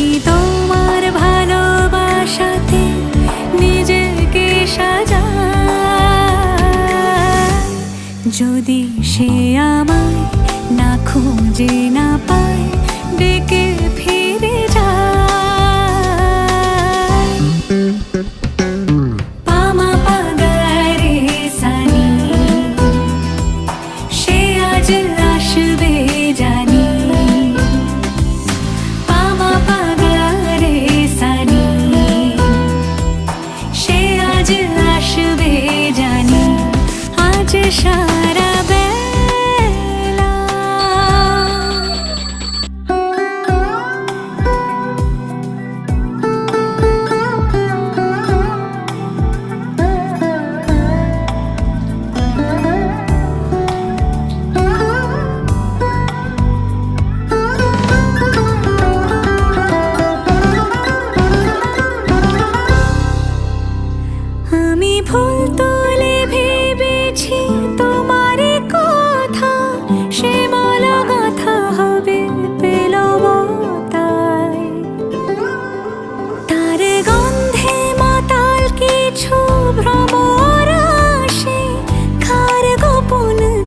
আমি তোমার ভালোবাসাতে নিজেকে সাজা যদি সে আমায় না খুঁজে না পায় সারা আমি ফুল তুলে ভেবেছি